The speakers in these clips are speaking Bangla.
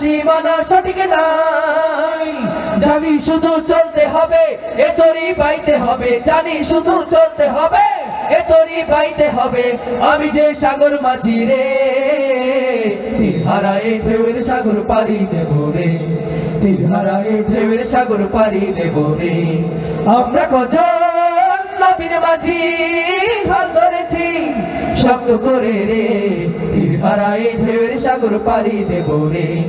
সীমানা সঠিক নাই। জানি শুধু চলতে হবে, এ তরি পাইতে হবে। জানি শুধু চলতে হবে, এ তরি পাইতে হবে। আমি যে সাগর মাঝি রে, তীর হারায় ঢেউয়ের সাগর পাড়ি দেব রে। তীর হারায় ঢেউয়ের সাগর পাড়ি দেব রে। আমরা কজন নবীন মাঝি হাল ধরেছি শব্দ করে রে। তীর হারায় ঢেউয়ের সাগর পাড়ি দেব রে।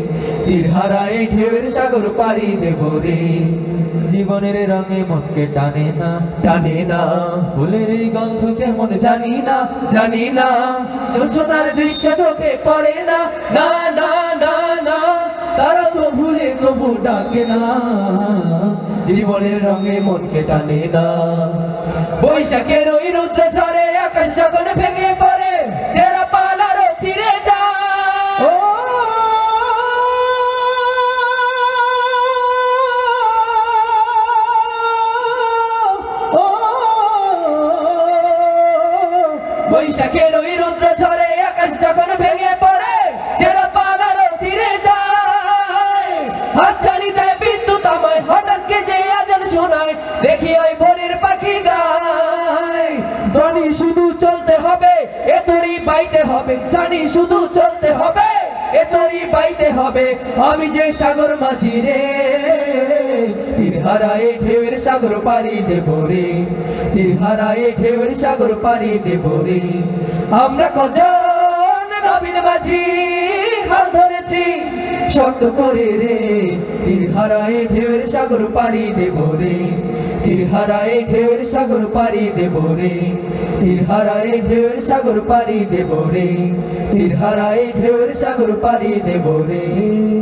তীর হারায় ঢেউয়ের সাগর পাড়ি দেব রে। জীবনের রঙে মনকে টানে না। জানে না। ফুলের এই গন্ধ কেমন জানি না। জানি না। জোছনার দৃশ্য চোখে পড়ে না। না না না না। তারা তো ভুলে তবু ডাকে না। জীবনের রঙে মনকে টানে না। বৈশাখের ওই রুদ্র ঝড়ে আকাশ যখন ভেঙে বৈশাখের ওই রুদ্র ঝড়ে আকাশ যখন ভেঙে পড়ে চেরা পালারও চিরে যায়। হাত চালি দেয় বিদ্যুৎ আমায়, হঠাৎ কে যে আজান শোনায়, দেখি ওই ভোরের পাখি গায়। জানি শুধু চলতে হবে, এ তরি পাইতে হবে। জানি শুধু চলতে হবে, এ তরি পাইতে হবে। আমি যে সাগর মাঝি রে তীর হারায় ঢেউয়ের সাগর পারি দেব রে। তীর হারায় ঢেউয়ের সাগর পারি দেব রে। আমরা কজন নবীন মাঝি হাল ধরেছি, শক্ত করে রে। তীর হারায় ঢেউয়ের সাগর পারি দেব রে। তীর হারায় ঢেউয়ের সাগর পারি দেব রে। তীর হারায় ঢেউয়ের সাগর পারি দেব রে। তীর হারায় ঢেউয়ের সাগর পারি দেব রে।